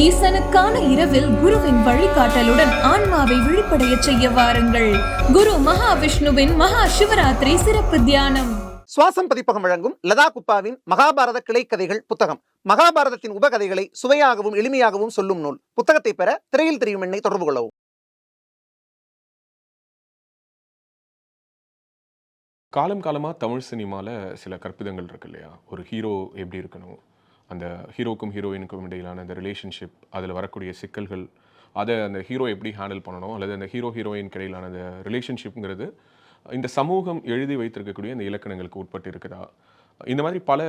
ஈசனுக்கான இரவில் குருவின் வழிகாட்டலுடன் ஆன்மாவை விழிப்படையச் செய்ய வாருங்கள். குரு மகாவிஷ்ணுவின் மகா சிவராத்திரி சிறப்பு தியானம். சுவாசம் பதிப்பகம் வழங்கும் லதா குப்பாவின் மகாபாரத கிளைக்கதைகள் புத்தகம். மகாபாரதத்தின் உபகதைகளை சுவையாகவும் எளிமையாகவும் சொல்லும் நூல். புத்தகத்தை பெற திரையில் தெரியும் எண்ணை தொடர்பு கொள்ளவும். காலம் காலமாக தமிழ் சினிமாவில் சில கற்பிதங்கள் இருக்கு இல்லையா? ஒரு ஹீரோ எப்படி இருக்கணும்? அந்த ஹீரோக்கும் ஹீரோயினுக்கும் இடையிலான அந்த ரிலேஷன்ஷிப் அதில் வரக்கூடிய சிக்கல்கள் அதை அந்த ஹீரோ எப்படி ஹேண்டில் பண்ணணும் அல்லது அந்த ஹீரோ ஹீரோயின் இடையிலான அந்த ரிலேஷன்ஷிப்ங்கிறது இந்த சமூகம் எழுதி வைத்திருக்கக்கூடிய அந்த இலக்கணங்களுக்கு உட்பட்டு இருக்குதா? இந்த மாதிரி பல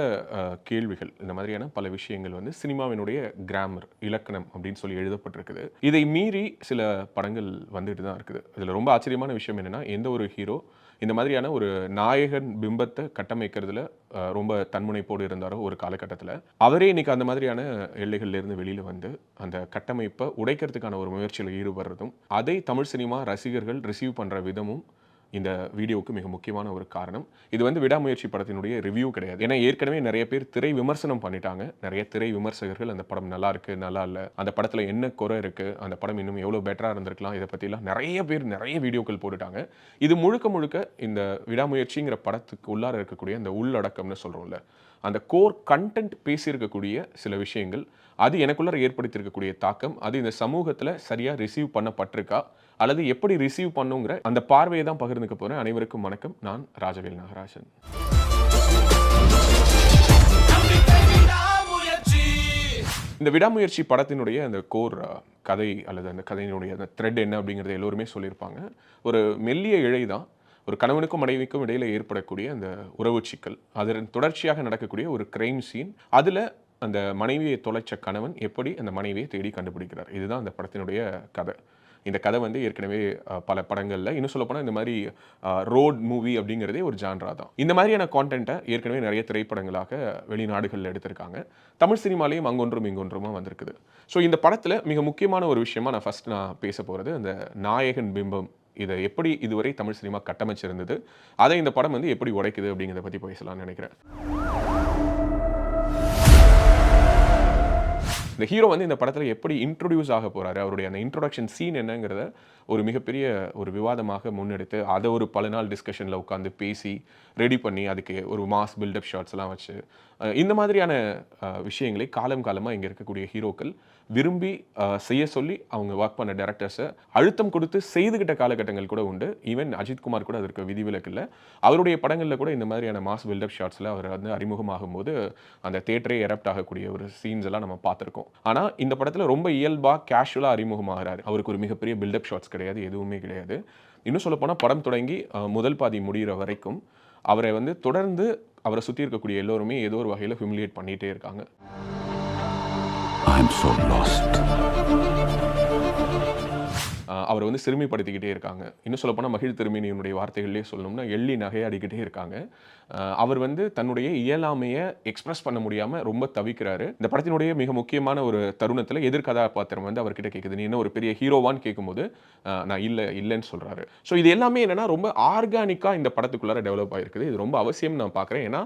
கேள்விகள் இந்த மாதிரியான பல விஷயங்கள் வந்து சினிமாவினுடைய கிராமர் இலக்கணம் அப்படின்னு சொல்லி எழுதப்பட்டிருக்குது. இதை மீறி சில படங்கள் வந்துட்டு தான் இருக்குது. இதில் ரொம்ப ஆச்சரியமான விஷயம் என்னென்னா எந்த ஒரு ஹீரோ இந்த மாதிரியான ஒரு நாயகன் பிம்பத்தை கட்டமைக்கிறதுல ரொம்ப தன்முனைப்போடு இருந்தாரோ ஒரு காலகட்டத்தில். அவரே இன்னைக்கு அந்த மாதிரியான எல்லைகள்லேருந்து வெளியில் வந்து அந்த கட்டமைப்பை உடைக்கிறதுக்கான ஒரு முயற்சியில் ஈடுபடுறதும் அதை தமிழ் சினிமா ரசிகர்கள் ரிசீவ் பண்ணுற விதமும் இந்த வீடியோவுக்கு மிக முக்கியமான ஒரு காரணம். இது வந்து விடாமுயற்சி படத்தினுடைய ரிவ்யூ கிடையாது. ஏன்னா ஏற்கனவே நிறைய பேர் திரை விமர்சனம் பண்ணிட்டாங்க. நிறைய திரை விமர்சகர்கள் அந்த படம் நல்லா இருக்கு நல்லா இல்லை. அந்த படத்தில் என்ன குறை இருக்கு? அந்த படம் இன்னும் எவ்வளோ பெட்டராக இருந்திருக்கலாம்? இதை பற்றிலாம் நிறைய பேர் நிறைய வீடியோக்கள் போட்டுட்டாங்க. இது முழுக்க முழுக்க இந்த விடாமுயற்சிங்கிற படத்துக்கு உள்ளார இருக்கக்கூடிய அந்த உள்ளடக்கம்னு சொல்கிறோம்ல அந்த கோர் கண்டென்ட் பேசியிருக்கக்கூடிய சில விஷயங்கள் அது எனக்குள்ளார ஏற்படுத்தியிருக்கக்கூடிய தாக்கம் அது இந்த சமூகத்தில் சரியாக ரிசீவ் பண்ணப்பட்டிருக்கா? அல்லது எப்படி ரிசீவ் பண்ணுங்கிற அந்த பார்வையை தான் பகிர்ந்துக்க போகிறேன் அனைவருக்கும் வணக்கம். நான் ராஜவேல் நாகராஜன். இந்த விடாமுயற்சி படத்தினுடைய அந்த கோர் கதை அல்லது அந்த கதையினுடைய அந்த த்ரெட் என்ன அப்படிங்கிறத எல்லோருமே சொல்லியிருப்பாங்க. ஒரு மெல்லிய இழை தான். ஒரு கணவனுக்கும் மனைவிக்கும் இடையில் ஏற்படக்கூடிய அந்த உறவு சிக்கல். அதன் தொடர்ச்சியாக நடக்கக்கூடிய ஒரு கிரைம் சீன் அதில் அந்த மனைவியை தொலைச்ச கணவன் எப்படி அந்த மனைவியை தேடி கண்டுபிடிக்கிறார். இதுதான் அந்த படத்தினுடைய கதை. இந்த கதை வந்து ஏற்கனவே பல படங்களில் இன்னும் சொல்லப்போனால் இந்த மாதிரி ரோட் மூவி அப்படிங்கிறதே ஒரு ஜான்ரா தான். இந்த மாதிரியான கான்டென்ட்டை ஏற்கனவே நிறைய திரைப்படங்களாக வெளிநாடுகளில் எடுத்திருக்காங்க. தமிழ் சினிமாலேயும் அங்கொன்றும் இங்கொன்றுமா வந்திருக்குது. ஸோ இந்த படத்தில் மிக முக்கியமான ஒரு விஷயமா நான் ஃபர்ஸ்ட் நான் பேச போகிறது அந்த நாயகன் பிம்பம் இதை எப்படி இதுவரை தமிழ் சினிமா கட்டமைச்சிருந்தது அதை இந்த படம் வந்து எப்படி உடைக்குது அப்படிங்கிறத பற்றி பேசலாம்னு நினைக்கிறேன். இந்த ஹீரோ வந்து இந்த படத்தில் எப்படி இன்ட்ரொடியூஸ் ஆக போறாரு அவருடைய அந்த இன்ட்ரொடக்ஷன் சீன் என்னங்கிறத ஒரு மிகப்பெரிய ஒரு விவாதமாக முன்னெடுத்து அதை ஒரு பல நாள் டிஸ்கஷனில் உட்காந்து பேசி ரெடி பண்ணி அதுக்கு ஒரு மாஸ் பில்டப் ஷார்ட்ஸ்லாம் எல்லாம் வச்சு இந்த மாதிரியான விஷயங்களை காலம் காலமாக இங்கே இருக்கக்கூடிய ஹீரோக்கள் விரும்பி செய்ய சொல்லி அவங்க ஒர்க் பண்ண டேரக்டர்ஸை அழுத்தம் கொடுத்து செய்துகிட்ட காலகட்டங்கள் கூட உண்டு. ஈவன் அஜித்குமார் கூட அதற்கு விதிவிலக்கு இல்லை. அவருடைய படங்களில் கூட இந்த மாதிரியான மாஸ் பில்டப் ஷாட்ஸில் அவர் வந்து அறிமுகமாகும் போது அந்த தேட்டரே எரப்ட் ஆகக்கூடிய ஒரு சீன்ஸ் எல்லாம் நம்ம பார்த்துருக்கோம். ஆனால் இந்த படத்தில் ரொம்ப இயல்பாக கேஷுவலாக அறிமுகமாகிறாரு. அவருக்கு ஒரு மிகப்பெரிய பில்டப் ஷாட்ஸ் கிடையாது எதுவுமே கிடையாது. இன்னும் சொல்லப்போனால் படம் தொடங்கி முதல் பாதி முடிகிற வரைக்கும் அவரை வந்து தொடர்ந்து அவரை சுற்றி இருக்கக்கூடிய எல்லோருமே ஏதோ ஒரு வகையில் ஹியூமிலியேட் பண்ணிகிட்டே இருக்காங்க I'm so lost. அவரை வந்து சிறுமிப்படுத்திக்கிட்டே இருக்காங்க. இன்னும் சொல்லப்போனால் மகிழ் திருமணியினுடைய வார்த்தைகள்லேயே சொல்லணும்னா எள்ளி நகையாடிக்கிட்டே இருக்காங்க. அவர் வந்து தன்னுடைய இயலாமையை எக்ஸ்பிரஸ் பண்ண முடியாமல் ரொம்ப தவிக்கிறாரு. இந்த படத்தினுடைய மிக முக்கியமான ஒரு தருணத்தில் எதிர்கதாபாத்திரம் வந்து அவர்கிட்ட கேட்குது நீ என்ன ஒரு பெரிய ஹீரோவான்னு கேட்கும்போது நான் இல்லை இல்லைன்னு சொல்கிறாரு ஸோ இது எல்லாமே என்னென்னா ரொம்ப ஆர்கானிக்காக இந்த படத்துக்குள்ளார டெவலப் ஆகிருக்குது இது ரொம்ப அவசியம் நான் பார்க்குறேன் ஏன்னா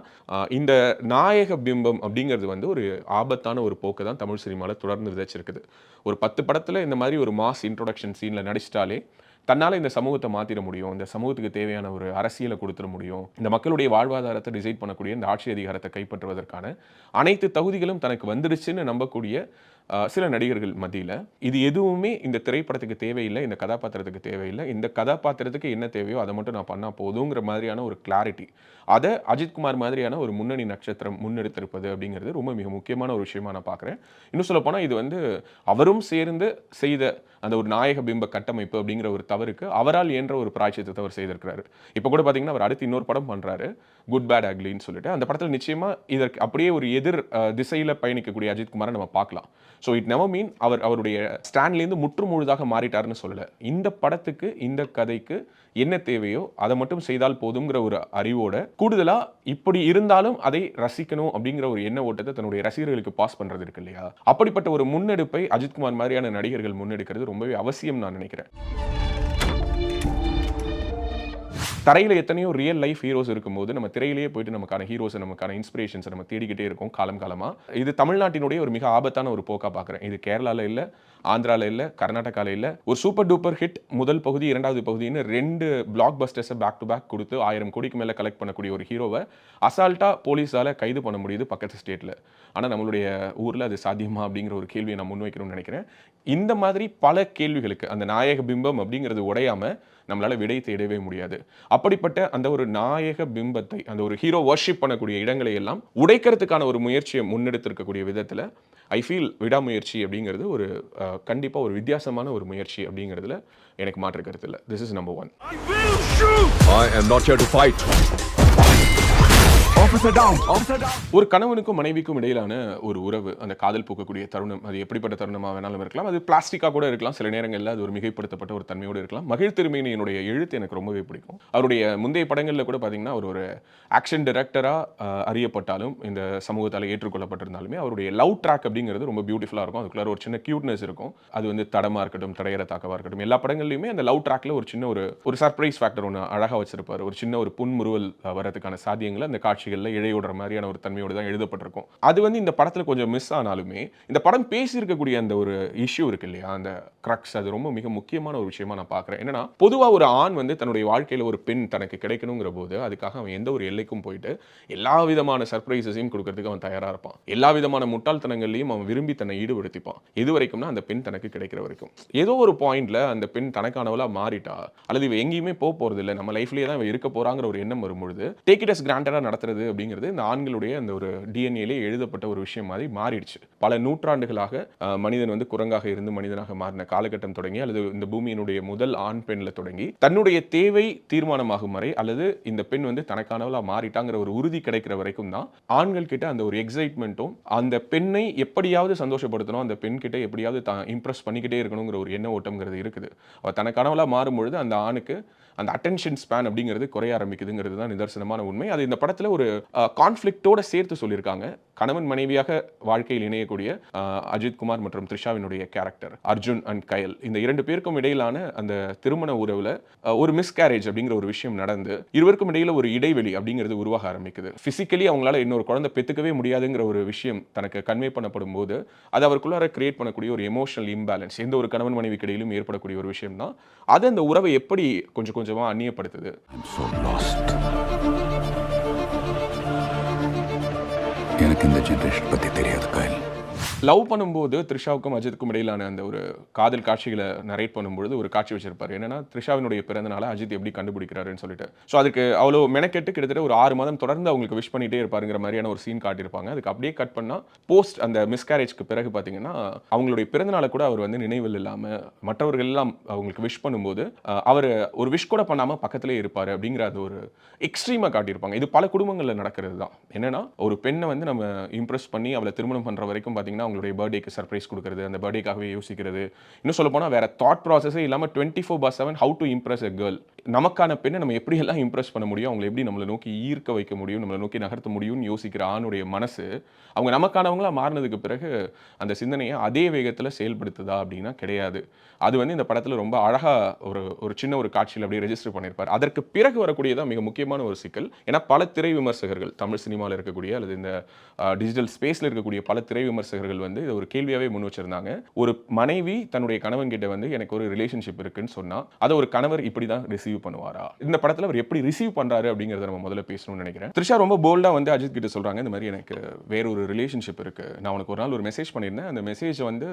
இந்த நாயக பிம்பம் அப்படிங்கிறது வந்து ஒரு ஆபத்தான ஒரு போக்கு தான் தமிழ் சினிமாவில் தொடர்ந்து விதைச்சிருக்குது. ஒரு பத்து படத்தில் இந்த மாதிரி ஒரு மாஸ் இன்ட்ரொடக்ஷன் சீனில் நடிச்சிட்டாலே தன்னால் இந்த சமூகத்தை மாற்றிட முடியும் இந்த சமூகத்துக்கு தேவையான ஒரு அரசியலை கொடுத்துட முடியும் இந்த மக்களுடைய வாழ்வாதாரத்தை டிசைட் பண்ணக்கூடிய இந்த ஆட்சி அதிகாரத்தை கைப்பற்றுவதற்கான அனைத்து தகுதிகளும் தனக்கு வந்துடுச்சுன்னு நம்பக்கூடிய சில நடிகர்கள் மத்தியில். இது எதுவுமே இந்த திரைப்படத்துக்கு தேவையில்லை இந்த கதாபாத்திரத்துக்கு தேவையில்லை. இந்த கதாபாத்திரத்துக்கு என்ன தேவையோ அதை மட்டும் நான் பண்ணால் போதுங்கிற மாதிரியான ஒரு கிளாரிட்டி அதை அஜித்குமார் மாதிரியான ஒரு முன்னணி நட்சத்திரம் முன்னெடுத்திருப்பது அப்படிங்கிறது ரொம்ப மிக முக்கியமான ஒரு விஷயமா நான் பார்க்குறேன். இன்னும் சொல்லப்போனால் இது வந்து அவரும் சேர்ந்து செய்த அந்த ஒரு நாயக பிம்ப கட்டமைப்பு அப்படிங்கிற ஒரு தவறுக்கு அவரால் இயன்ற ஒரு பிராய்ச்சியத்தை அவர் செய்திருக்கிறாரு. இப்போ கூட பார்த்தீங்கன்னா அவர் அடுத்து இன்னொரு படம் பண்ணுறாரு குட் பேட் அக்லின்னு சொல்லிட்டு அந்த படத்தில் நிச்சயமாக இதற்கு அப்படியே ஒரு எதிர் திசையில் பயணிக்கக்கூடிய அஜித்குமாரை நம்ம பார்க்கலாம். ஸோ இட் நெவர் மீன் அவர் அவருடைய ஸ்டாண்ட்லேருந்து முற்று முழுதாக மாறிட்டாருன்னு சொல்லலை. இந்த படத்துக்கு இந்த கதைக்கு என்ன தேவையோ அதை மட்டும் செய்தால் போதுங்கிற ஒரு அறிவோட கூடுதலாக இப்படி இருந்தாலும் அதை ரசிக்கணும் அப்படிங்கிற ஒரு எண்ண ஓட்டத்தை தன்னுடைய ரசிகர்களுக்கு பாஸ் பண்ணுறது இருக்கு இல்லையா? அப்படிப்பட்ட ஒரு முன்னெடுப்பை அஜித்குமார் மாதிரியான நடிகர்கள் முன்னெடுக்கிறது ரொம்பவே அவசியம் நான் நினைக்கிறேன். தரையில் எத்தனையோ ரியல் லைஃப் ஹீரோஸ் இருக்கும்போது நம்ம திரையிலேயே போயிட்டு நமக்கான ஹீரோஸ் நமக்கான இன்ஸ்பிரேஷன்ஸை நம்ம தேடிக்கிட்டே இருக்கோம் காலம் காலமாக இது தமிழ்நாட்டினுடைய ஒரு மிக ஆபத்தான ஒரு போக்காக பார்க்குறேன் இது கேரளாவில் இல்லை ஆந்திரால இல்லை கர்நாடகாவில் இல்லை. ஒரு சூப்பர் டூப்பர் ஹிட் முதல் பகுதி இரண்டாவது பகுதின்னு ரெண்டு பிளாக் பஸ்டர்ஸை பேக் டு பேக் கொடுத்து ஆயிரம் கோடிக்கு மேலே கலெக்ட் பண்ணக்கூடிய ஒரு ஹீரோவை அசால்ட்டாக போலீஸால் கைது பண்ண முடியுது பக்கத்து ஸ்டேட்டில் ஆனால் நம்மளுடைய ஊரில் அது சாத்தியமா அப்படிங்கிற ஒரு கேள்வியை நான் முன்வைக்கணும்னு நினைக்கிறேன். இந்த மாதிரி பல கேள்விகளுக்கு அந்த நாயக பிம்பம் அப்படிங்கிறது உடையாமல் நம்மளால விடை தேடவே முடியாது. அப்படிப்பட்ட அந்த ஒரு நாயக பிம்பத்தை அந்த ஒரு ஹீரோ வர்ஷிப் பண்ணக்கூடிய இடங்களை எல்லாம் உடைக்கிறதுக்கான ஒரு முயற்சியை முன்னெடுத்திருக்கக்கூடிய விதத்துல ஐ ஃபீல் விடாமுயற்சி அப்படிங்கிறது ஒரு அஹ், கண்டிப்பா ஒரு வித்தியாசமான ஒரு முயற்சி அப்படிங்கிறதுல எனக்கு மாற்று கருத்து இல்லை. This is number one I am not here to fight. ஒரு கணவனுக்கும் மனைவிக்கும் இடையிலான ஒரு உறவு அந்த காதல் பூக்கக்கூடிய தருணம் அது எப்படிப்பட்ட தருணமாக வேணாலும் இருக்கலாம். அது பிளாஸ்டிக்காக கூட இருக்கலாம். சில நேரங்களில் அது ஒரு மிகைப்படுத்தப்பட்ட ஒரு தன்மையோடு இருக்கலாம். மகிழ் திருமேனியினுடைய எழுத்து எனக்கு ரொம்பவே பிடிக்கும். அவருடைய முந்தைய படங்களில் கூட பார்த்தீங்கன்னா அவர் ஒரு ஆக்ஷன் டைரக்டராக அறியப்பட்டாலும் இந்த சமூகத்தால் ஏற்றுக்கொள்ளப்பட்டிருந்தாலுமே அவருடைய லவ் ட்ராக் அப்படிங்கிறது ரொம்ப பியூட்டிஃபுல்லாக இருக்கும். அதுக்குள்ள ஒரு சின்ன கியூட்னஸ் இருக்கும். அது வந்து தடமாக இருக்கட்டும் தடையற தாக்கமாக இருக்கட்டும் எல்லா படங்கள்லையுமே அந்த லவ் ட்ராக்ல ஒரு சின்ன ஒரு ஒரு சர்ப்ரைஸ் ஃபேக்டர் ஒன்று அழகாக வச்சிருப்பார். ஒரு சின்ன ஒரு புன்முறுவல் வரதுக்கான சாத்தியங்களை அந்த காட்சி காட்சிகளில் இழையோடுற மாதிரியான ஒரு தன்மையோடு தான் எழுதப்பட்டிருக்கும். அது வந்து இந்த படத்தில் கொஞ்சம் மிஸ் ஆனாலுமே இந்த படம் பேசியிருக்கக்கூடிய அந்த ஒரு இஷ்யூ இருக்கு இல்லையா? அந்த க்ரக்ஸ் அது ரொம்ப மிக முக்கியமான ஒரு விஷயமா நான் பார்க்குறேன் என்னன்னா பொதுவாக ஒரு ஆண் வந்து தன்னுடைய வாழ்க்கையில் ஒரு பெண் தனக்கு கிடைக்கணுங்கிற போது அதுக்காக அவன் எந்த ஒரு எல்லைக்கும் போயிட்டு எல்லா விதமான சர்ப்ரைசஸையும் கொடுக்கறதுக்கு அவன் தயாராக இருப்பான். எல்லா விதமான முட்டாள்தனங்கள்லையும் அவன் விரும்பி தன்னை ஈடுபடுத்திப்பான். எது வரைக்கும்னா அந்த பெண் தனக்கு கிடைக்கிற வரைக்கும். ஏதோ ஒரு பாயிண்ட்ல அந்த பெண் தனக்கானவளாக மாறிட்டா அல்லது இவ எங்கேயுமே போக போறது இல்லை நம்ம லைஃப்லேயே தான் இவ இருக்க போறாங்கிற ஒரு எண்ணம் வரும்பொழுது டேக் இட் அஸ் கிராண்டடா நடத்துறது அப்படிங்கிறது இந்த ஆண்களுடைய அந்த ஒரு டிஎன்ஏலே எழுதப்பட்ட ஒரு விஷயம் மாதிரி மாறிடுச்சு. பல நூற்றாண்டுகளாக மனிதன் வந்து குரங்காக இருந்து மனிதனாக மாறின காலகட்டம் தொடங்கி அல்லது இந்த பூமியினுடைய முதல் ஆண் பெண்ணில் தொடங்கி தன்னுடைய தேவை தீர்மானமாகும் வரை அல்லது இந்த பெண் வந்து தனக்கானவளா மாறிட்டாங்கிற ஒரு உறுதி கிடைக்கிற வரைக்கும் தான் ஆண்கள் கிட்ட அந்த ஒரு எக்ஸைட்மெண்ட்டும் அந்த பெண்ணை எப்படியாவது சந்தோஷப்படுத்தணும் அந்த பெண் கிட்ட எப்படியாவது தான் இம்ப்ரெஸ் பண்ணிக்கிட்டே இருக்கணுங்கிற ஒரு எண்ண ஓட்டம்ங்கிறது இருக்குது. அவள் தனக்கானவளா மாறும்பொழுது அந்த ஆணுக்கு அந்த அட்டென்ஷன் ஸ்பேன் அப்படிங்கிறது குறைய ஆரம்பிக்குதுங்கிறது தான் நிதர்சனமான உண்மை. அது இந்த படத்துல ஒரு கான்ஃப்ளிக்டோட சேர்த்து சொல்லியிருக்காங்க. கணவன் மனைவியாக வாழ்க்கையில் இணையக்கூடிய அஜித் குமார் மற்றும் த்ரிஷாவினுடைய கேரக்டர் அர்ஜுன் அண்ட் கயல். இந்த இரண்டு பேருக்கும் இடையிலான அந்த திருமண உறவுல ஒரு மிஸ்கேரேஜ் அப்படிங்கிற ஒரு விஷயம் நடந்து இருவருக்கும் இடையில ஒரு இடைவெளி அப்படிங்கிறது உருவாக ஆரம்பிக்குது. பிசிக்கலி அவங்களால இன்னொரு குழந்தை பெத்துக்கவே முடியாதுங்கிற ஒரு விஷயம் தனக்கு கன்வே பண்ணப்படும் போது அது அவருக்குள்ளார கிரியேட் பண்ணக்கூடிய ஒரு எமோஷனல் இம்பேலன்ஸ் எந்த ஒரு கணவன் மனைவிக்கு இடையிலும் ஏற்படக்கூடிய ஒரு விஷயம் தான் அது அந்த உறவை எப்படி கொஞ்சம் கொஞ்சம் அந்நியப்படுத்துது. எனக்கு இந்த ஜென்ரேஷன் பற்றி தெரியாது கயல் லவ் பண்ணும்போது த்ரிஷாவுக்கும் அஜித்துக்கும் இடையிலான அந்த ஒரு காதல் காட்சிகளை நரேட் பண்ணும்பொழுது ஒரு காட்சி வச்சிருப்பாரு. என்னன்னா த்ரிஷாவினுடைய பிறந்தநாள அஜித் எப்படி கண்டுபிடிக்கிறாருன்னு சொல்லிட்டு. ஸோ அதுக்கு அவ்வளோ மெனக்கெட்டு கிட்டத்தட்ட ஒரு ஆறு மாதம் தொடர்ந்து அவங்களுக்கு விஷ் பண்ணிட்டே இருப்பாருங்கிற மாதிரியான ஒரு சீன் காட்டியிருப்பாங்க. அதுக்கு அப்படியே கட் பண்ணால் போஸ்ட் அந்த மிஸ்கேரேஜ்க்கு பிறகு பார்த்தீங்கன்னா அவங்களுடைய பிறந்தநாளை கூட அவர் வந்து நினைவில் இல்லாமல் மற்றவர்கள் எல்லாம் அவங்களுக்கு விஷ் பண்ணும்போது அவர் ஒரு விஷ் கூட பண்ணாமல் பக்கத்திலே இருப்பார் அப்படிங்கிற அந்த ஒரு எக்ஸ்ட்ரீமாக காட்டியிருப்பாங்க. இது பல குடும்பங்களில் நடக்கிறது தான் என்னன்னா ஒரு பெண்ணை வந்து நம்ம இம்ப்ரெஸ் பண்ணி அவளை திருமணம் பண்ணுற வரைக்கும் பார்த்தீங்கன்னா அவங்களுடைய பர்த்டேக்கு சர்ப்ரைஸ் கொடுக்குறது அந்த பர்த்டேக்காகவே யோசிக்கிறது. இன்னும் சொல்ல போனால் வேற தாட் ப்ராசஸே இல்லாமல் twenty four by seven how to impress a girl நமக்கான பெண்ணை நம்ம எப்படியெல்லாம் இம்ப்ரெஸ் பண்ண முடியும்? அவங்களை எப்படி நம்மளை நோக்கி ஈர்க்க வைக்க முடியும்? நம்மளை நோக்கி நகர்த்த முடியும்னு யோசிக்கிற ஆணுடைய மனசு அவங்க நமக்கானவங்களாக மாறினதுக்கு பிறகு அந்த சிந்தனையை அதே வேகத்தில் செயல்படுத்துதா அப்படின்னா கிடையாது. அது வந்து இந்த படத்தில் ரொம்ப அழகாக ஒரு ஒரு சின்ன ஒரு காட்சியில் அப்படியே ரெஜிஸ்டர் பண்ணியிருப்பார் அதற்கு பிறகு வரக்கூடியதான் மிக முக்கியமான ஒரு சிக்கல் ஏன்னா பல திரை விமர்சகர்கள் தமிழ் சினிமாவில் இருக்கக்கூடிய அல்லது இந்த டிஜிட்டல் ஸ்பேஸில் இருக்கக்கூடிய பல திரை விமர்சகர்கள் வந்து இதை ஒரு கேள்வியாகவே முன் வச்சிருந்தாங்க. ஒரு மனைவி தன்னுடைய கணவன் கிட்ட வந்து எனக்கு ஒரு ரிலேஷன்ஷிப் இருக்குன்னு சொன்னா அதை ஒரு கணவர் இப்படி தான் ரிசீவ் பண்ணுவாரா? இந்த படத்தில் அவர் எப்படி ரிசீவ் பண்றாரு அப்படிங்கிறத நம்ம முதல்ல பேசணும்னு நினைக்கிறேன். த்ரிஷா ரொம்ப போல்டாக வந்து அஜித் கிட்ட சொல்றாங்க இந்த மாதிரி எனக்கு வேற ஒரு ரிலேஷன்ஷிப் இருக்கு. நான் உனக்கு ஒரு நாள் ஒரு மெசேஜ் பண்ணியிருந்தேன். அந்த மெசேஜ் வந்து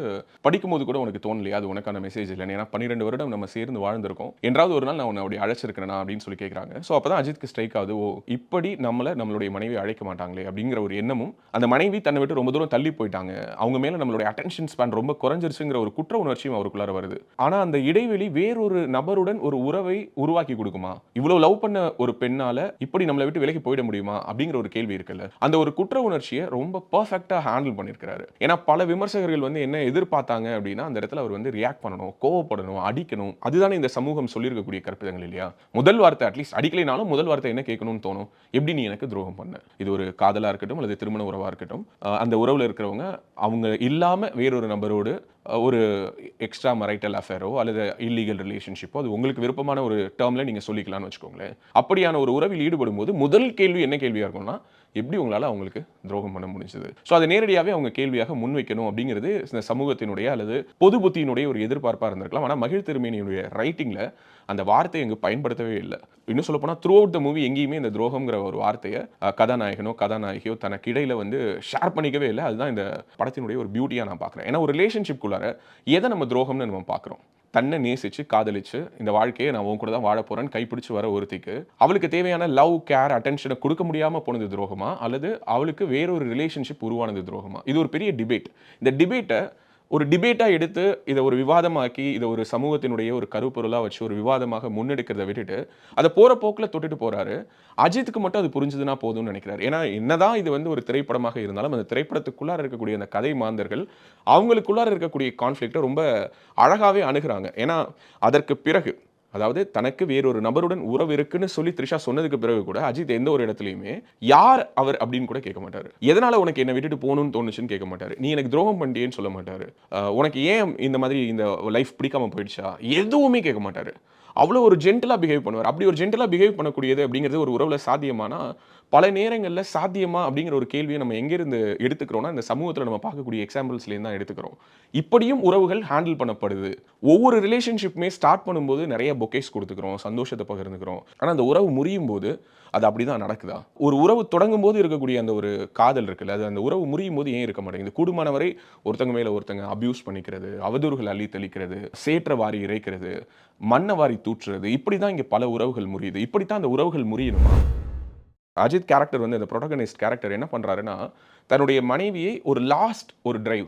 படிக்கும்போது கூட உனக்கு தோணலையா? அது உனக்கான மெசேஜ் இல்லை ஏன்னா பன்னிரெண்டு வருடம் நம்ம சேர்ந்து வாழ்ந்திருக்கோம். என்றாவது ஒரு நாள் நான் உன்னை அப்படி அழைச்சிருக்கிறேனா அப்படின்னு சொல்லி கேட்குறாங்க ஸோ அப்போ தான் அஜித்க்கு ஸ்ட்ரைக் ஆகுது. ஓ இப்படி நம்மளை நம்மளுடைய மனைவி அழைக்க மாட்டாங்களே அப்படிங்கிற ஒரு எண்ணமும் அந்த மனைவி தன்னை விட்டு ரொம்ப தூரம் தள்ளி போயிட்டாங்க. அவங்க மேலே நம்மளுடைய அட்டென்ஷன் ஸ்பேன் ரொம்ப குறைஞ்சிருச்சுங்கிற ஒரு குற்ற உணர்ச்சியும் அவருக்குள்ளார வருது. ஆனால் அந்த இடைவெளி வேறொரு நபருடன் ஒரு உறவை உருவாக்கி கொடுக்குமா? இவ்வளோ லவ் பண்ண ஒரு பெண்ணால் இப்படி நம்மளை விட்டு விலகி போயிட முடியுமா? அப்படிங்கிற ஒரு கேள்வி இருக்குல்ல. அந்த ஒரு குற்ற உணர்ச்சியை ரொம்ப பர்ஃபெக்டாக ஹேண்டில் பண்ணியிருக்கிறாரு. ஏன்னா பல விமர்சகர்கள் வந்து என்ன எதிர்பார்த்தாங்க அப்படின்னா அந்த இடத்துல அவர் வந்து ரியாக்ட் பண்ணணும் கோவப்படணும் அடிக்கணும். அதுதானே இந்த சமூகம் சொல்லியிருக்கக்கூடிய கற்பிதங்கள் இல்லையா? முதல் வார்த்தை அட்லீஸ்ட் அடிக்கலைனாலும் முதல் வார்த்தை என்ன கேட்கணும்னு தோணும்? எப்படி நீ எனக்கு துரோகம் பண்ண? இது ஒரு காதலாக இருக்கட்டும் அல்லது திருமண உறவாக இருக்கட்டும் அந்த உறவில் இருக்கிறவங்க அவங்க இல்லாமல் வேறொரு நபரோடு ஒரு எக்ஸ்ட்ரா மரைட்டல் அஃபேரோ அல்லது இல்லீகல் ரிலேஷன்ஷிப்போ அது உங்களுக்கு விருப்பமான ஒரு டேர்மில் நீங்கள் சொல்லிக்கலாம்னு வச்சுக்கோங்களேன். அப்படியான ஒரு உறவில் ஈடுபடும் போது முதல் கேள்வி என்ன கேள்வியாக இருக்கும்னா எப்படி உங்களால் அவங்களுக்கு துரோகம் பண்ண முடிஞ்சது? ஸோ அதை நேரடியாகவே அவங்க கேள்வியாக முன்வைக்கணும் அப்படிங்கிறது இந்த சமூகத்தினுடைய அல்லது பொது புத்தியினுடைய ஒரு எதிர்பார்ப்பாக இருந்திருக்கலாம். ஆனால் மகிழ் திருமேனியுடைய ரைட்டிங்கில் அந்த வார்த்தையை எங்கே பயன்படுத்தவே இல்லை. இன்னும் சொல்ல போனால் த்ரூ அவுட் த மூவி எங்கேயுமே இந்த துரோகம்ங்கிற ஒரு வார்த்தையை கதாநாயகனோ கதாநாயகியோ தனக்கு இடையில வந்து ஷேர் பண்ணிக்கவே இல்லை. அதுதான் இந்த படத்தினுடைய ஒரு பியூட்டியாக நான் பார்க்குறேன். ஏன்னா ஒரு ரிலேஷன்ஷிப்குள்ளார எதை நம்ம துரோகம்னு நம்ம பார்க்குறோம்? தன்னை நேசிச்சு காதலிச்சு இந்த வாழ்க்கையை நான் உன் கூட தான் வாழ போகிறேன்னு கைப்பிடிச்சு வர ஒருத்திக்கு அவளுக்கு தேவையான லவ் கேர் அட்டென்ஷனை கொடுக்க முடியாமல் போனது துரோகமா? அல்லது அவளுக்கு வேறொரு ரிலேஷன்ஷிப் உருவானது துரோகமா? இது ஒரு பெரிய டிபேட் இந்த டிபேட்டை ஒரு டிபேட்டாக எடுத்து இதை ஒரு விவாதமாக்கி இதை ஒரு சமூகத்தினுடைய ஒரு கருப்பொருளாக வச்சு ஒரு விவாதமாக முன்னெடுக்கிறத விட்டுட்டு அதை போகிற போக்கில் தொட்டுட்டு போகிறாரு அஜித்துக்கு மட்டும் அது புரிஞ்சுதுன்னா போதும்னு நினைக்கிறாரு. ஏன்னா என்னதான் இது வந்து ஒரு திரைப்படமாக இருந்தாலும் அந்த திரைப்படத்துக்குள்ளார இருக்கக்கூடிய அந்த கதை மாந்தர்கள் அவங்களுக்குள்ளார இருக்கக்கூடிய கான்ஃப்ளிக்டை ரொம்ப அழகாகவே அணுகிறாங்க. ஏன்னா அதற்கு பிறகு அதாவது தனக்கு வேறொரு நபருடன் உறவு இருக்குன்னு சொல்லி த்ரிஷா சொன்னதுக்கு பிறகு கூட அஜித் எந்த ஒரு இடத்துலையுமே யார் அவர் அப்படின்னு கூட கேட்க மாட்டார். எதனால உனக்கு என்ன விட்டுட்டு போகணும்னு தோணுச்சுன்னு கேட்க மாட்டாரு. நீ எனக்கு துரோகம் பண்ணிட்டேன்னு சொல்ல மாட்டாரு. உனக்கு ஏன் இந்த மாதிரி இந்த லைஃப் பிடிக்காம போயிடுச்சா? எதுவுமே கேட்க மாட்டாரு. அவ்வளோ ஒரு ஜென்டலாக பிஹேவ் பண்ணுவார். அப்படி ஒரு ஜென்டலாக பிஹேவ் பண்ணக்கூடியது அப்படிங்கிறது ஒரு உறவுல சாத்தியமானா பல நேரங்களில் சாத்தியமா அப்படிங்கிற ஒரு கேள்வியை நம்ம எங்கேருந்து எடுத்துக்கிறோம்னா இந்த சமூகத்தில் நம்ம பார்க்கக்கூடிய எக்ஸாம்பிள்ஸ்லேருந்து தான் எடுத்துக்கிறோம். இப்படியும் உறவுகள் ஹேண்டில் பண்ணப்படுது. ஒவ்வொரு ரிலேஷன்ஷிப்புமே ஸ்டார்ட் பண்ணும்போது நிறைய பொக்கேஸ் கொடுத்துக்கிறோம் சந்தோஷத்தை பகிர்ந்துக்கிறோம். ஆனால் அந்த உறவு முறியும் போது அது அப்படி தான் நடக்குதா? ஒரு உறவு தொடங்கும் போது இருக்கக்கூடிய அந்த ஒரு காதல் இருக்குல்ல அது அந்த உறவு முறியும் போது ஏன் இருக்க மாட்டேங்குது? கூடுமான வரை ஒருத்தங்க மேலே ஒருத்தங்க அபியூஸ் பண்ணிக்கிறது அவதூறுகள் அள்ளி தெளிக்கிறது சேற்ற வாரி இறைக்கிறது மண்ணை வாரி தூற்றுறது இப்படி தான் இங்கே பல உறவுகள் முறியுது. இப்படி தான் அந்த உறவுகள் முறியணுமா? அஜித் கேரக்டர் வந்து இந்த ப்ரொட்டகனிஸ்ட் கேரக்டர் என்ன பண்ணுறாருன்னா தன்னுடைய மனைவியை ஒரு லாஸ்ட் ஒரு டிரைவ்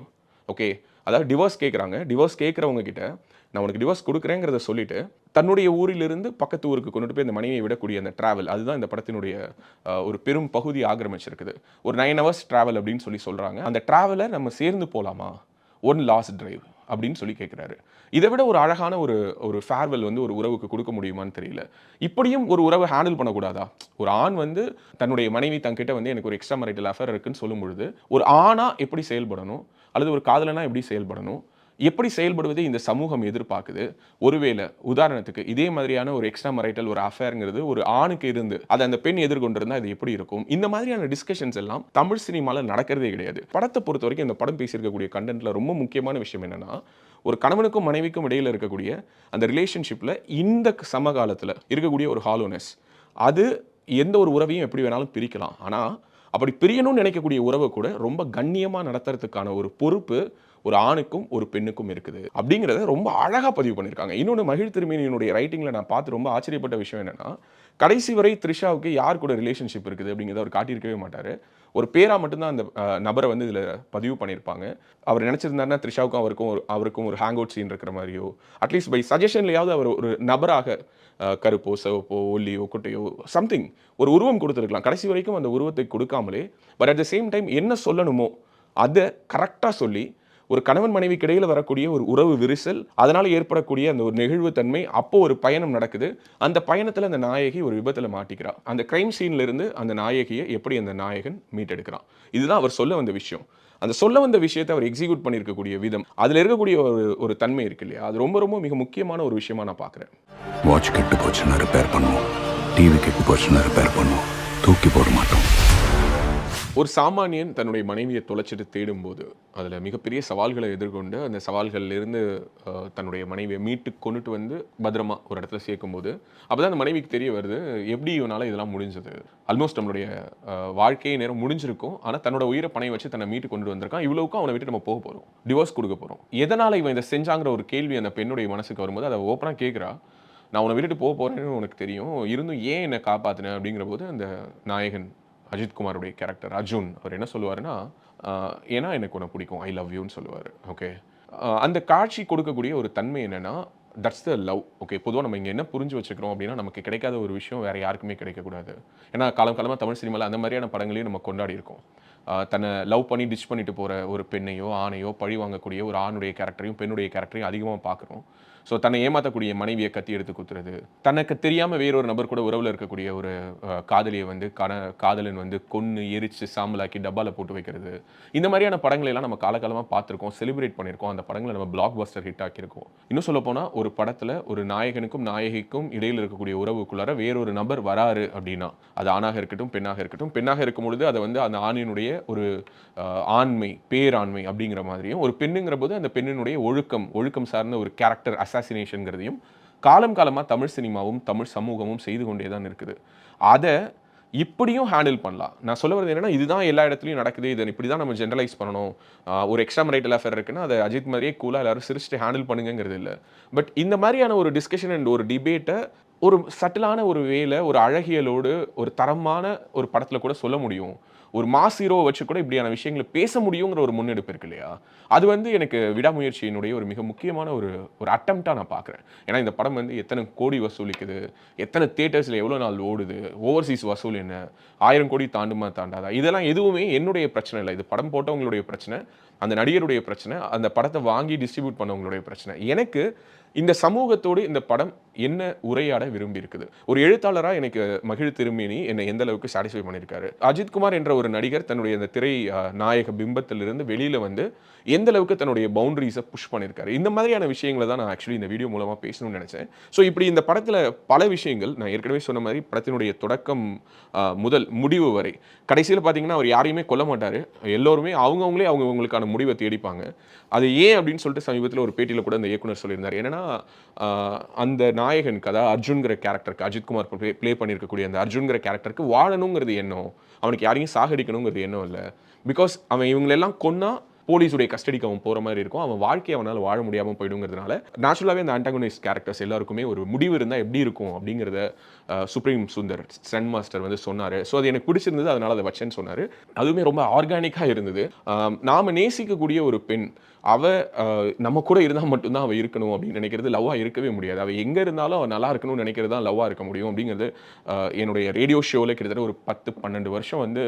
ஓகே அதாவது டிவோர்ஸ் கேட்குறாங்க டிவோர்ஸ் கேட்குறவங்க கிட்ட நான் உனக்கு டிவோர்ஸ் கொடுக்குறேங்கிறத சொல்லிட்டு தன்னுடைய ஊரிலிருந்து பக்கத்து ஊருக்கு கொண்டுட்டு போய் இந்த மனைவியை விடக்கூடிய அந்த ட்ராவல் அதுதான் இந்த படத்தினுடைய ஒரு பெரும் பகுதி ஆக்கிரமிச்சிருக்குது. ஒரு நைன் ஹவர்ஸ் ட்ராவல் அப்படின்னு சொல்லி சொல்கிறாங்க அந்த ட்ராவலை நம்ம சேர்ந்து போகலாமா ஒன் லாஸ்ட் டிரைவ் அப்படின்னு சொல்லி கேட்குறாரு இதை விட ஒரு அழகான ஒரு ஒரு ஃபேர்வெல் வந்து ஒரு உறவுக்கு கொடுக்க முடியுமான்னு தெரியல. இப்படியும் ஒரு உறவை ஹேண்டில் பண்ணக்கூடாதா? ஒரு ஆண் வந்து தன்னுடைய மனைவி தங்கிட்ட வந்து எனக்கு ஒரு எக்ஸ்ட்ரா மரைட்டல் அஃபேர் இருக்குன்னு சொல்லும் பொழுது ஒரு ஆணாக எப்படி செயல்படணும்? அல்லது ஒரு காதலனா எப்படி செயல்படணும்? எப்படி செயல்படுவதை இந்த சமூகம் எதிர்பார்க்குது? ஒருவேளை உதாரணத்துக்கு இதே மாதிரியான ஒரு எக்ஸ்ட்ரா மரைட்டல் ஒரு அஃபேருங்கிறது ஒரு ஆணுக்கு இருந்து அதை அந்த பெண் எதிர்கொண்டிருந்தா அது எப்படி இருக்கும்? இந்த மாதிரியான டிஸ்கஷன்ஸ் எல்லாம் தமிழ் சினிமாவில் நடக்கிறதே கிடையாது. படத்தை பொறுத்த வரைக்கும் இந்த படம் பேசியிருக்கக்கூடிய கண்டென்ட்ல ரொம்ப முக்கியமான விஷயம் என்னன்னா ஒரு கணவனுக்கும் மனைவிக்கும் இடையில் இருக்கக்கூடிய அந்த ரிலேஷன்ஷிப்பில் இந்த சமகாலத்தில் இருக்கக்கூடிய ஒரு ஹாலோனஸ் அது எந்த ஒரு உறவையும் எப்படி வேணாலும் பிரிக்கலாம். ஆனால் அப்படி பிரியணும்னு நினைக்கக்கூடிய உறவை கூட ரொம்ப கண்ணியமாக நடத்துறதுக்கான ஒரு பொறுப்பு ஒரு ஆணுக்கும் ஒரு பெண்ணுக்கும் இருக்குது. அப்படிங்கிறத ரொம்ப அழகாக பதிவு பண்ணியிருக்காங்க இன்னொன்று மகிழ் திருமேனியினுடைய ரைட்டிங்கில் நான் பார்த்து ரொம்ப ஆச்சரியப்பட்ட விஷயம் என்னன்னா கடைசி வரை த்ரிஷாவுக்கு யார் கூட ரிலேஷன்ஷிப் இருக்குது அப்படிங்கிறத அவர் காட்டியிருக்கவே மாட்டார். ஒரு பேராக மட்டும்தான் அந்த நபரை வந்து இதில் பதிவு பண்ணியிருப்பாங்க. அவர் நினச்சிருந்தாருன்னா த்ரிஷாவுக்கும் அவருக்கும் ஒரு அவருக்கும் ஒரு ஹேங் அவுட் சீன் இருக்கிற மாதிரியோ அட்லீஸ்ட் பை சஜஷன்லையாவது அவர் ஒரு நபராக கருப்போ சிவப்போ ஒல்லியோ குட்டையோ சம்திங் ஒரு உருவம் கொடுத்துருக்கலாம். கடைசி வரைக்கும் அந்த உருவத்தை கொடுக்காமலே but at the same time என்ன சொல்லணுமோ அதை கரெக்டாக சொல்லி ஒரு கணவன் மனைவிக்கு இடையில் வரக்கூடிய ஒரு உறவு விரிசல் அதனால் ஏற்படக்கூடிய அந்த ஒரு நெகிழ்வுத்தன்மை அப்போ ஒரு பயணம் நடக்குது. அந்த பயணத்தில் அந்த நாயகி ஒரு விபத்தில் மாட்டிக்கிறா. அந்த கிரைம் சீன்லேருந்து அந்த நாயகியை எப்படி அந்த நாயகன் மீட்டெடுக்கிறான்? இதுதான் அவர் சொல்ல வந்த விஷயம். அந்த சொல்ல வந்த விஷயத்தை அவர் எக்ஸிக்யூட் பண்ணியிருக்கக்கூடிய விதம். அதில் இருக்கக்கூடிய ஒரு ஒரு தன்மை இருக்கு இல்லையா? அது ரொம்ப ரொம்ப மிக முக்கியமான ஒரு விஷயமா நான் பார்க்குறேன். வாட்ச் கெட்டு போச்சுன்னா ரிப்பேர் பண்ணுவோம். டிவி கெட்டு போச்சுன்னா ரிப்பேர் பண்ணுவோம். தூக்கி போட மாட்டோம். ஒரு சாமானியன் தன்னுடைய மனைவியை தொலைச்சிட்டு தேடும்போது அதில் மிகப்பெரிய சவால்களை எதிர்கொண்டு அந்த சவால்கள்லேருந்து தன்னுடைய மனைவியை மீட்டு கொண்டுட்டு வந்து பத்திரமா ஒரு இடத்துல சேர்க்கும்போது அப்போ தான் அந்த மனைவிக்கு தெரிய வருது எப்படி இவனால் இதெல்லாம் முடிஞ்சது? ஆல்மோஸ்ட் நம்மளுடைய வாழ்க்கையை வாழ்க்கையே நேரம் முடிஞ்சிருக்கும். ஆனால் தன்னோட உயிரை பணையை வச்சு தன்னை மீட்டு கொண்டு வந்திருக்கான். இவ்வளவுக்கும் அவனை விட்டு நம்ம போக போகிறோம் டிவோர்ஸ் கொடுக்க போகிறோம் எதனால் இவன் இதை செஞ்சாங்கிற ஒரு கேள்வி அந்த பெண்ணுடைய மனசுக்கு வரும்போது அதை ஓப்பனாக கேட்குறா நான் உன்னை விட்டுட்டு போக போகிறேன்னு உனக்கு தெரியும். இருந்தும் ஏன் என்னை காப்பாற்றினேன் அப்படிங்கிற போது அந்த நாயகன் அஜித்குமாருடைய கேரக்டர் அர்ஜுன் அவர் என்ன சொல்லுவாருன்னா ஏன்னா எனக்கு உன்னை பிடிக்கும் ஐ லவ் யூன்னு சொல்லுவார். ஓகே அந்த காட்சி கொடுக்கக்கூடிய ஒரு தன்மை என்னென்னா தட்ஸ் த லவ் ஓகே பொதுவாக நம்ம இங்கே என்ன புரிஞ்சு வச்சுக்கிறோம் அப்படின்னா நமக்கு கிடைக்காத ஒரு விஷயம் வேறு யாருக்குமே கிடைக்கக்கூடாது. ஏன்னா காலம் காலமாக தமிழ் சினிமாவில் அந்த மாதிரியான படங்களையும் நம்ம கொண்டாடி இருக்கோம். தன்னை லவ் பண்ணி டிச் பண்ணிட்டு போகிற ஒரு பெண்ணையோ ஆணையோ பழி வாங்கக்கூடிய ஒரு ஆணுடைய கேரக்டரையும் பெண்ணுடைய கேரக்டரையும் அதிகமாக பார்க்குறோம். ஸோ தன்னை ஏமாற்றக்கூடிய மனைவியை கத்தி எடுத்து குத்துறது. தனக்கு தெரியாமல் வேறொரு நபர் கூட உறவில் இருக்கக்கூடிய ஒரு காதலியை வந்து கன காதலன் வந்து கொன்று எரிச்சு சாம்பலாக்கி டப்பாவில் போட்டு வைக்கிறது. இந்த மாதிரியான படங்களை எல்லாம் நம்ம காலகாலமாக பார்த்துருக்கோம் செலிப்ரேட் பண்ணியிருக்கோம். அந்த படங்களை நம்ம பிளாக் பஸ்டர் ஹிட் ஆக்கியிருக்கோம். இன்னும் சொல்ல போனால் ஒரு படத்தில் ஒரு நாயகனுக்கும் நாயகிக்கும் இடையில் இருக்கக்கூடிய உறவுக்குள்ளார வேறொரு நபர் வராரு அப்படின்னா அது ஆணாக இருக்கட்டும் பெண்ணாக இருக்கட்டும் பெண்ணாக இருக்கும் பொழுது அதை வந்து அந்த ஆணினுடைய ஒரு ஆண்மை பேராண்மை அப்படிங்கிற மாதிரியும் ஒரு பெண்ணுங்கிற போது அந்த பெண்ணினுடைய ஒழுக்கம் ஒழுக்கம் சார்ந்த ஒரு கேரக்டர் அசாசினேஷனுங்கிறதையும் காலம் காலமாக தமிழ் சினிமாவும் தமிழ் சமூகமும் செய்து கொண்டே தான் இருக்குது. அதை இப்படியும் ஹேண்டில் பண்ணலாம். நான் சொல்ல வரது என்னன்னா இதுதான் எல்லா இடத்துலையும் நடக்குது இதை இப்படி தான் நம்ம ஜென்ரலைஸ் பண்ணணும். ஒரு எக்ஸ்ட்ரா ரைட்டல் அஃபேர் இருக்குன்னா அதை அஜித் மாதிரியே கூலாக எல்லாரும் சிரிச்சுட்டு ஹேண்டில் பண்ணுங்கிறது இல்லை. பட் இந்த மாதிரியான ஒரு டிஸ்கஷன் அண்ட் ஒரு டிபேட்டை ஒரு சட்டிலான ஒரு வேலை ஒரு அழகியலோடு ஒரு தரமான ஒரு படத்தில் கூட சொல்ல முடியும். ஒரு மாஸ் ஹீரோவை வச்சு கூட இப்படியான விஷயங்களை பேச முடியுங்கிற ஒரு முன்னெடுப்பு இருக்கு இல்லையா? அது வந்து எனக்கு விடாமுயற்சியினுடைய ஒரு மிக முக்கியமான ஒரு ஒரு அட்டம்ப்டாக நான் பார்க்குறேன். ஏன்னா இந்த படம் வந்து எத்தனை கோடி வசூலிக்குது எத்தனை தேட்டர்ஸில் எவ்வளோ நாள் ஓடுது ஓவர்சீஸ் வசூல் என்ன ஆயிரம் கோடி தாண்டுமா தாண்டாதா? இதெல்லாம் எதுவுமே என்னுடைய பிரச்சனை இல்லை. இது படம் போட்டவங்களுடைய பிரச்சனை அந்த நடிகருடைய பிரச்சனை அந்த படத்தை வாங்கி டிஸ்ட்ரிபியூட் பண்ணவங்களுடைய பிரச்சனை. எனக்கு இந்த சமூகத்தோடு இந்த படம் என்ன உரையாட விரும்பி இருக்குது ஒரு எழுத்தாளராக எனக்கு மகிழ் திருமேனி என்னை எந்த அளவுக்கு சாட்டிஸ்ஃபை பண்ணியிருக்காரு? அஜித்குமார் என்ற ஒரு நடிகர் தன்னுடைய அந்த திரை நாயக பிம்பத்திலிருந்து வெளியில் வந்து எந்த அளவுக்கு தன்னுடைய பவுண்டரிஸை புஷ் பண்ணியிருக்காரு? இந்த மாதிரியான விஷயங்களை தான் நான் ஆக்சுவலி இந்த வீடியோ மூலமாக பேசணும்னு நினச்சேன். ஸோ இப்படி இந்த படத்தில் பல விஷயங்கள் நான் ஏற்கனவே சொன்ன மாதிரி படத்தினுடைய தொடக்கம் முதல் முடிவு வரை. கடைசியில் பார்த்தீங்கன்னா அவர் யாரையுமே கொல்ல மாட்டார். எல்லோருமே அவங்கவுங்களே அவங்கவுங்களுக்கான முடிவை தேடிப்பாங்க. அது ஏன் அப்படின்னு சொல்லிட்டு சமீபத்தில் ஒரு பேட்டியில் கூட அந்த இயக்குனர் சொல்லியிருந்தார். என்னன்னா அந்த நாயகனுக்கு அதாவது அர்ஜுன்கிற கேரக்டருக்கு அஜித்குமார் ப்ளே ப்ளே பண்ணியிருக்கக்கூடிய அந்த அர்ஜுன்கிற கேரக்டருக்கு வாழணுங்கிறது எண்ணம். அவனுக்கு யாரையும் சாகடிக்கணுங்கிறது எண்ணம் இல்லை. பிகாஸ் அவன் இவங்களெல்லாம் கொன்னா போலீஸுடைய கஸ்டடிக்கு அவன் போகிற மாதிரி இருக்கும். அவன் வாழ்க்கையை அவனால் வாழ முடியாமல் போயிடுங்கிறதுனால நேச்சுரலாகவே அந்த ஆன்டாகனிஸ்ட் கேரக்டர்ஸ் எல்லாருக்குமே ஒரு முடிவு இருந்தால் எப்படி இருக்கும் அப்படிங்கிறத சுப்ரீம் சுந்தர் சன் மாஸ்டர் வந்து சொன்னார். ஸோ அது எனக்கு பிடிச்சிருந்தது அதனால் அதை வச்சேன்னு சொன்னார். அதுவுமே ரொம்ப ஆர்கானிக்காக இருந்தது. நாம் நேசிக்கக்கூடிய ஒரு பெண் அவ நம்ம கூட இருந்தால் மட்டும்தான் அவள் இருக்கணும் அப்படின்னு நினைக்கிறது லவ்வாக இருக்கவே முடியாது. அவள் எங்கே இருந்தாலும் அவள் நல்லா இருக்கணும்னு நினைக்கிறது தான் லவ்வாக இருக்க முடியும் அப்படிங்கிறது என்னுடைய ரேடியோ ஷோவில் கிட்டத்தட்ட ஒரு பத்து பன்னெண்டு வருஷம் வந்து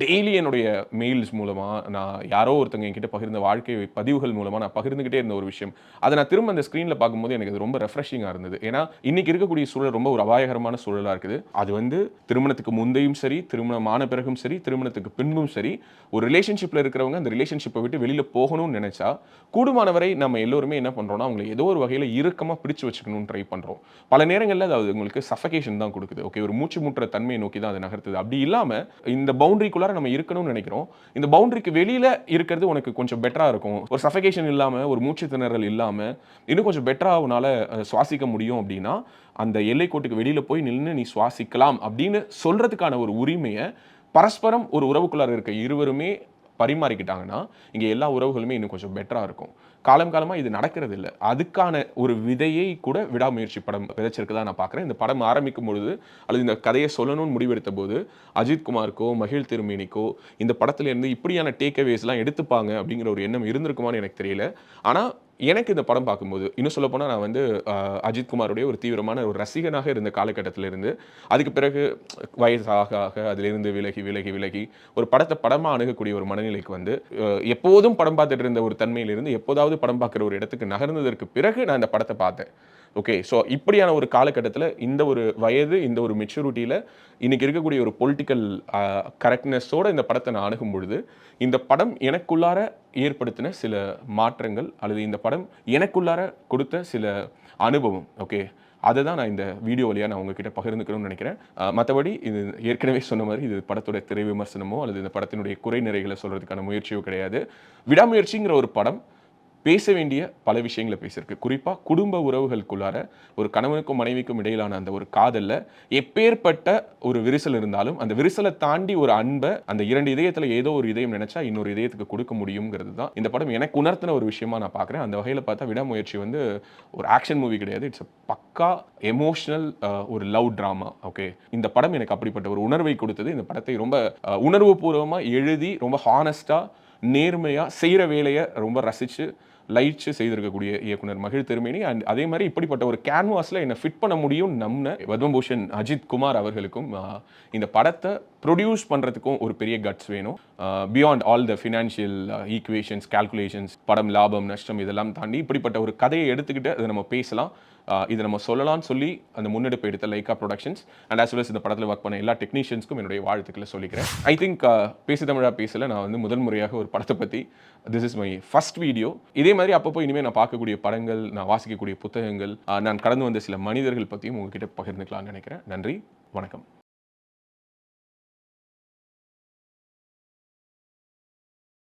டெய்லி என்னுடைய மெயில்ஸ் மூலமாக நான் யாரோ ஒருத்தங்க என்கிட்ட பகிர்ந்த வாழ்க்கை பதிவுகள் மூலமாக நான் பகிர்ந்துக்கிட்டே இருந்த ஒரு விஷயம். அதை நான் திரும்ப அந்த ஸ்க்ரீனில் பார்க்கும்போது எனக்கு அது ரொம்ப ரெஃப்ரெஷிங்காக இருந்தது. ஏன்னா இன்றைக்கி இருக்கக்கூடிய சூழல் ரொம்ப ஒரு அபாயகரமான சூழலாக இருக்குது. அது வந்து திருமணத்துக்கு முந்தையும் சரி திருமணமான பிறகும் சரி திருமணத்துக்கு பின்பும் சரி ஒரு ரிலேஷன்ஷிப்பில் இருக்கிறவங்க அந்த ரிலேஷன்ஷிப்பை விட்டு வெளியில் போகணும்னு நினச்சா கூடுமானவரை நம்ம எல்லோருமே என்ன பண்ணுறோம்னா அவங்களை ஏதோ ஒரு வகையில் இறுக்கமாக பிடிச்சு வச்சுக்கணும்னு ட்ரை பண்ணுறோம் பல நேரங்களில் அது உங்களுக்கு சஃபகேஷன் தான் கொடுக்குது. ஓகே ஒரு மூச்சு முட்டுற தன்மையை நோக்கி தான் அது நகர்த்துது. அப்படி இல்லாமல் இந்த பவுண்டரி பவுண்டரிக்குள்ளார நம்ம இருக்கணும்னு நினைக்கிறோம். இந்த பவுண்டரிக்கு வெளியில் இருக்கிறது உனக்கு கொஞ்சம் பெட்டராக இருக்கும். ஒரு சஃபகேஷன் இல்லாமல் ஒரு மூச்சு திணறல் இல்லாமல் இன்னும் கொஞ்சம் பெட்டராக உன்னால் சுவாசிக்க முடியும் அப்படின்னா அந்த எல்லைக்கோட்டுக்கு வெளியில் போய் நின்று நீ சுவாசிக்கலாம் அப்படின்னு சொல்கிறதுக்கான ஒரு உரிமையை பரஸ்பரம் ஒரு உறவுக்குள்ளார இருக்க இருவருமே பரிமாறிக்கிட்டாங்கன்னா இங்கே எல்லா உறவுகளுமே இன்னும் கொஞ்சம் பெட்டராக இருக்கும். காலம் காலமாக இது நடக்கிறது இல்லை அதுக்கான ஒரு விதையை கூட விடாமுயற்சி படம் விதைச்சிருக்கதா நான் பார்க்குறேன். இந்த படம் ஆரம்பிக்கும் பொழுது அல்லது இந்த கதையை சொல்லணும்னு முடிவெடுத்த போது அஜித் குமாருக்கோ மகிழ் திருமேனிக்கோ இந்த படத்துலேருந்து இப்படியான இப்படியான டேக்அவேஸ்லாம் எடுத்துப்பாங்க அப்படிங்கிற ஒரு எண்ணம் இருந்திருக்குமான்னு எனக்கு தெரியல. ஆனால் எனக்கு இந்த படம் பார்க்கும்போது இன்னும் சொல்லப்போனால் நான் வந்து அஜித் குமாருடைய ஒரு தீவிரமான ஒரு ரசிகனாக இருந்த காலகட்டத்திலிருந்து அதுக்கு பிறகு வயசாக ஆக அதிலிருந்து விலகி விலகி விலகி ஒரு படத்தை படமாக அணுகக்கூடிய ஒரு மனநிலைக்கு வந்து எப்போதும் படம் பார்த்துட்டு இருந்த ஒரு தன்மையிலிருந்து எப்போதாவது படம் பார்க்குற ஒரு இடத்துக்கு நகர்ந்ததற்கு பிறகு நான் இந்த படத்தை பார்த்தேன். ஓகே ஸோ இப்படியான ஒரு காலகட்டத்தில் இந்த ஒரு வயது இந்த ஒரு மெச்சூரிட்டியில் இன்றைக்கி இருக்கக்கூடிய ஒரு பொலிட்டிக்கல் கரெக்ட்னஸோட இந்த படத்தை நான் அணுகும் பொழுது இந்த படம் எனக்குள்ளார ஏற்படுத்தின சில மாற்றங்கள் அல்லது இந்த படம் எனக்குள்ளார கொடுத்த சில அனுபவம் ஓகே அதை தான் நான் இந்த வீடியோ வழியாக நான் உங்ககிட்ட பகிர்ந்துக்கணும்னு நினைக்கிறேன். மற்றபடி இது ஏற்கனவே சொன்ன மாதிரி இது படத்துடைய திரை விமர்சனமோ அல்லது இந்த படத்தினுடைய குறை நிறைகளை சொல்கிறதுக்கான முயற்சியோ கிடையாது. விடாமுயற்சிங்கிற ஒரு படம் பேச வேண்டிய பல விஷயங்களை பேசியிருக்கு. குறிப்பாக குடும்ப உறவுகளுக்குள்ளார ஒரு கணவனுக்கும் மனைவிக்கும் இடையிலான அந்த ஒரு காதலில் எப்பேற்பட்ட ஒரு விரிசல் இருந்தாலும் அந்த விரிசலை தாண்டி ஒரு அன்பை அந்த இரண்டு இதயத்தில் ஏதோ ஒரு இதயம் நினைச்சா இன்னொரு இதயத்துக்கு கொடுக்க முடியுங்கிறது தான். இந்த படம் எனக்கு உணர்த்தின ஒரு விஷயமா நான் பார்க்குறேன். அந்த வகையில் பார்த்தா விடாமுயற்சி வந்து ஒரு ஆக்ஷன் மூவி கிடையாது. இட்ஸ் பக்கா எமோஷனல் ஒரு லவ் ட்ராமா ஓகே இந்த படம் எனக்கு அப்படிப்பட்ட ஒரு உணர்வை கொடுத்தது. இந்த படத்தை ரொம்ப உணர்வுபூர்வமாக எழுதி ரொம்ப ஹானஸ்டாக நேர்மையாக செய்கிற வேலையை ரொம்ப ரசித்து லைட்ஸ் செய்திருக்கக்கூடிய இயக்குனர் மகிழ் திருமேனி. அண்ட் அதே மாதிரி இப்படிப்பட்ட ஒரு கேன்வாஸில் என்னை ஃபிட் பண்ண முடியும் நம்ன பத்மபூஷன் அஜித் குமார் அவர்களுக்கும் இந்த படத்தை ப்ரொடியூஸ் பண்ணுறதுக்கும் ஒரு பெரிய கட்ஸ் வேணும். Beyond all the financial equations calculations படம் லாபம் நஷ்டம் இதெல்லாம் தாண்டி இப்படிப்பட்ட ஒரு கதையை எடுத்துக்கிட்டு அதை நம்ம பேசலாம். இதை நம்ம சொல்லலாம்னு சொல்லி அந்த முன்னெடுப்பு எடுத்த Lyca productions and as well இந்த படத்தில் ஒர்க் பண்ண எல்லா டெக்னீஷியன்ஸ்க்கும் என்னுடைய வாழ்த்துக்களை சொல்லிக்கிறேன். ஐ திங்க் பேசு தமிழா பேசல நான் வந்து முதல் முறையாக ஒரு படத்தை பற்றி this is my first video இதே மாதிரி அப்பப்போ இனிமேல் நான் பார்க்கக்கூடிய படங்கள் நான் வாசிக்கக்கூடிய புத்தகங்கள் நான் கடந்து வந்த சில மனிதர்கள் பற்றியும் உங்ககிட்ட பகிர்ந்துக்கலாம்னு நினைக்கிறேன். நன்றி வணக்கம்.